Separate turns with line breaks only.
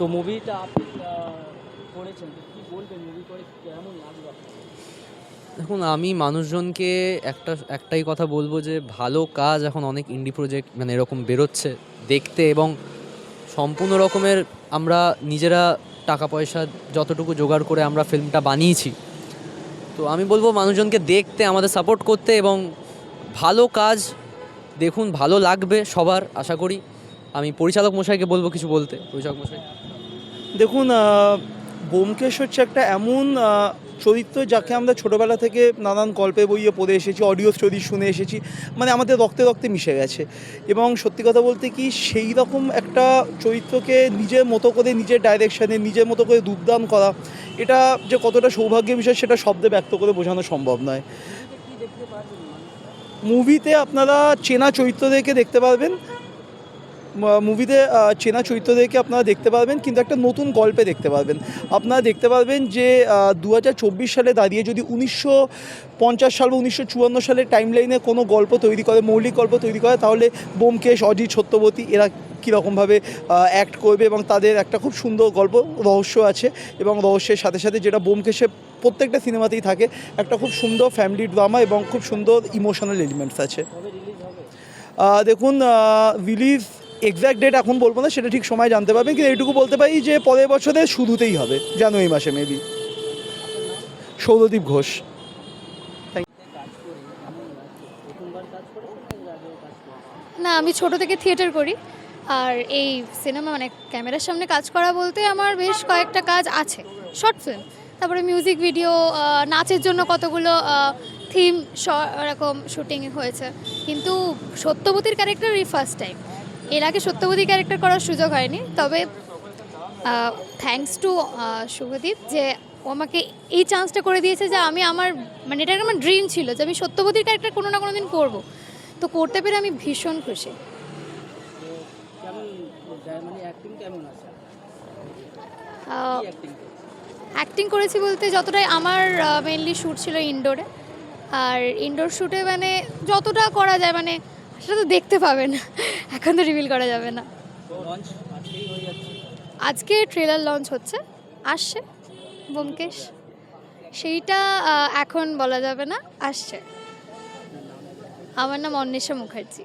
তো মুভিটা আপনি করেছেন কি বলবেন মুভি করে কেমন লাগল
দেখুন, আমি মানুষজনকে একটা, একটাই কথা বলব যে ভালো কাজ এখন অনেক ইন্ডি প্রজেক্ট মানে এরকম বেরোচ্ছে দেখতে এবং সম্পূর্ণ রকমের আমরা নিজেরা টাকা পয়সা যতটুকু জোগাড় করে আমরা ফিল্মটা বানিয়েছি। তো আমি বলব মানুষজনকে দেখতে, আমাদের সাপোর্ট করতে এবং ভালো কাজ দেখুন, ভালো লাগবে সবার, আশা করি। আমি পরিচালক মশাইকে বলব কিছু বলতে। পরিচালক মশাই।
দেখুন আহ, ব্যোমকেশ হচ্ছে একটা এমন চরিত্র যাকে আমরা ছোটোবেলা থেকে নানান গল্পে বইয়ে পড়ে এসেছি অডিও স্টোরি শুনে এসেছি মানে আমাদের রক্তে রক্তে মিশে গেছে এবং সত্যি কথা বলতে কি সেই রকম একটা চরিত্রকে নিজের মতো করে নিজের ডাইরেকশানে নিজের মতো করে দুর্দান করা এটা যে কতটা সৌভাগ্যের বিষয় সেটা শব্দে ব্যক্ত করে বোঝানো সম্ভব নয়? মুভিতে আপনারা চেনা চরিত্রদেরকে দেখতে পারবেন মুভিতে চেনা চরিত্রদেরকে আপনারা দেখতে পারবেন, কিন্তু একটা নতুন গল্পে দেখতে পারবেন। আপনারা দেখতে পারবেন যে দু হাজার চব্বিশ সালে দাঁড়িয়ে যদি উনিশশো পঞ্চাশ সাল বা উনিশশো চুয়ান্ন সালের টাইম লাইনে কোনো গল্প তৈরি করে, মৌলিক গল্প তৈরি করে, তাহলে বোমকেশ অজিত সত্যবতী এরা কীরকমভাবে অ্যাক্ট করবে এবং তাদের একটা খুব সুন্দর গল্প, রহস্য আছে এবং রহস্যের সাথে সাথে যেটা বোমকেশে প্রত্যেকটা সিনেমাতেই থাকে, একটা খুব সুন্দর ফ্যামিলি ড্রামা এবং খুব সুন্দর ইমোশনাল এলিমেন্টস আছে। দেখুন রিলিজ এক্স্যাক্ট ডেট এখন বলব না, সেটা ঠিক সময় জানতে পারবেন, কিন্তু এইটুকু বলতে পারি যে পরের বছরে শুরুতেই হবে, জানুয়ারি মাসে মেবি সৌরদীপ ঘোষ।
না,
আমি ছোট থেকে থিয়েটার করি, আর এই সিনেমা মানে ক্যামেরার সামনে কাজ করা বলতে আমার বেশ কয়েকটা কাজ আছে, শর্ট ফিল্ম, তারপরে মিউজিক ভিডিও নাচের জন্য কতগুলো থিম এরকম শুটিং হয়েছে, কিন্তু সত্যবতীর ক্যারেক্টার এই ফার্স্ট টাইম এর আগে সত্যবতী ক্যারেক্টার করার সুযোগ হয়নি, তবে থ্যাঙ্কস টু শুভদীপ যে ও আমাকে এই চান্সটা করে দিয়েছে যে আমি আমার মানে এটা আমার ড্রিম ছিল যে আমি সত্যবতীর ক্যারেক্টার কোনো না কোনো দিন করব। তো করতে পেরে আমি ভীষণ খুশি।
অ্যাক্টিং
করেছি বলতে যতটাই আমার মেনলি শ্যুট ছিল ইনডোরে আর ইনডোর শ্যুটে মানে যতটা করা যায় মানে সেটা তো দেখতে পাবেন এখন তো রিভিল করা যাবে না। আজকে ট্রেলার লঞ্চ হচ্ছে, আসছে বোমকেশ সেইটা এখন বলা যাবে না, আসছে। আমার নাম অন্বেষা মুখার্জি।